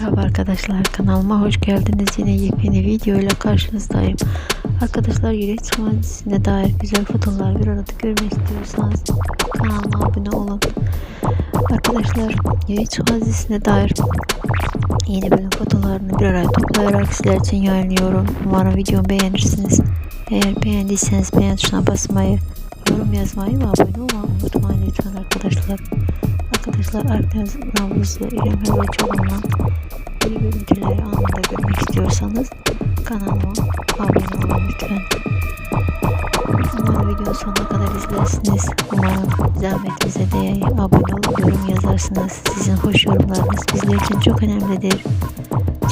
Merhaba arkadaşlar kanalıma hoş geldiniz. Yine yepyeni video ile karşınızdayım. Arkadaşlar Yürek Çıkmaz dizisine dair güzel fotoğraflar bir arada görmek istiyorsanız kanalıma abone olun. Arkadaşlar Yürek Çıkmaz dizisine dair yeni bölüm fotoğraflarını bir araya toplayarak sizler için yayınlıyorum. Umarım videomu beğenirsiniz. Eğer beğendiyseniz beğen tuşuna basmayı, yorum yazmayı ve abone olmayı unutmayın lütfen arkadaşlar. Arkadaşlar Akdeniz Navlusu İrem Helvaçoğlu'ndan bir görüntüleri anında görmek istiyorsanız kanalıma abone olun lütfen. Umarım videonun sonuna kadar izlersiniz. Umarım zahmetinize değer abone olup yorum yazarsınız. Sizin hoş yorumlarınız bizler için çok önemlidir.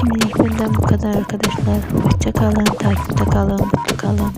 Şimdilik benden bu kadar arkadaşlar. Hoşçakalın, takipte kalın, mutlu kalın.